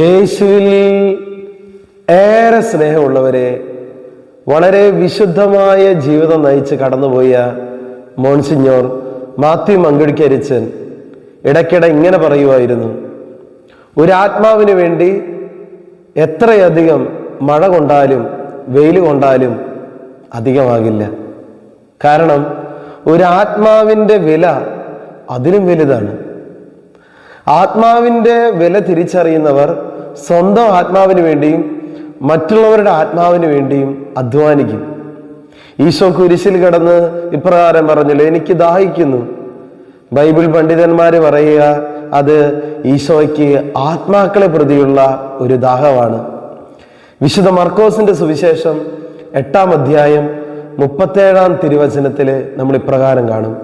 യേശുവിൽ ഏറെ സ്നേഹമുള്ളവരെ വളരെ വിശുദ്ധമായ ജീവിതം നയിച്ച് കടന്നുപോയ മോൺസിഞ്ഞോർ മാത്യു മങ്കടിക്കരിച്ചൻ ഇടയ്ക്കിടെ ഇങ്ങനെ പറയുമായിരുന്നു ഒരു ആത്മാവിന് വേണ്ടി എത്രയധികം മഴ കൊണ്ടാലും വെയിൽ കൊണ്ടാലും അധികമാകില്ല. കാരണം ഒരു ആത്മാവിന്റെ വില അതിലും വലുതാണ്. ആത്മാവിന്റെ വില തിരിച്ചറിയുന്നവർ സ്വന്തം ആത്മാവിന് വേണ്ടിയും മറ്റുള്ളവരുടെ ആത്മാവിന് വേണ്ടിയും അധ്വാനിക്കും. ഈശോ കുരിശിൽ കിടന്ന് ഇപ്രകാരം പറഞ്ഞല്ലോ എനിക്ക് ദാഹിക്കുന്നു. ബൈബിൾ പണ്ഡിതന്മാർ പറയുക അത് ഈശോയ്ക്ക് ആത്മാക്കളെ പ്രതിയുള്ള ഒരു ദാഹമാണ്. വിശുദ്ധ മർക്കോസിന്റെ സുവിശേഷം എട്ടാം അധ്യായം മുപ്പത്തേഴാം തിരുവചനത്തിൽ നമ്മൾ ഇപ്രകാരം കാണും.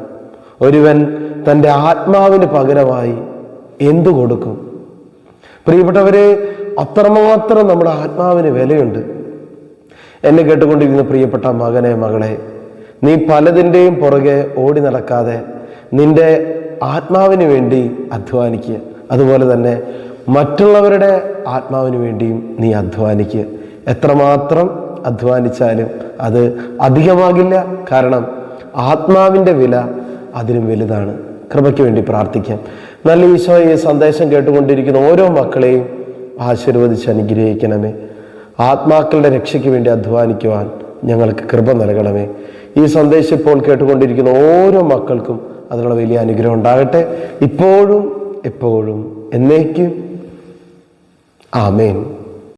ഒരുവൻ തന്റെ ആത്മാവിന് പകരമായി എന്തു കൊടുക്കും? പ്രിയപ്പെട്ടവരെ അത്രമാത്രം നമ്മുടെ ആത്മാവിന് വിലയുണ്ട്. എന്നെ കേട്ടുകൊണ്ടിരിക്കുന്ന പ്രിയപ്പെട്ട മകനെ മകളെ നീ പലതിന്റെയും പുറകെ ഓടി നടക്കാതെ നിന്റെ ആത്മാവിന് വേണ്ടി അധ്വാനിക്കുക. അതുപോലെ തന്നെ മറ്റുള്ളവരുടെ ആത്മാവിന് വേണ്ടിയും നീ അധ്വാനിക്കുക. എത്രമാത്രം അധ്വാനിച്ചാലും അത് അധികമാകില്ല. കാരണം ആത്മാവിന്റെ വില അതിനും വലുതാണ്. കൃപയ്ക്ക് വേണ്ടി പ്രാർത്ഥിക്കാം. നല്ല ഈശോ ഈ സന്ദേശം കേട്ടുകൊണ്ടിരിക്കുന്ന ഓരോ മക്കളെയും ആശീർവദിച്ച് അനുഗ്രഹിക്കണമേ. ആത്മാക്കളുടെ രക്ഷയ്ക്ക് വേണ്ടി അധ്വാനിക്കുവാൻ ഞങ്ങൾക്ക് കൃപ നൽകണമേ. ഈ സന്ദേശം ഇപ്പോൾ കേട്ടുകൊണ്ടിരിക്കുന്ന ഓരോ മക്കൾക്കും അതിനുള്ള വലിയ അനുഗ്രഹം ഉണ്ടാകട്ടെ. ഇപ്പോഴും എപ്പോഴും എന്നേക്കും. ആമേൻ.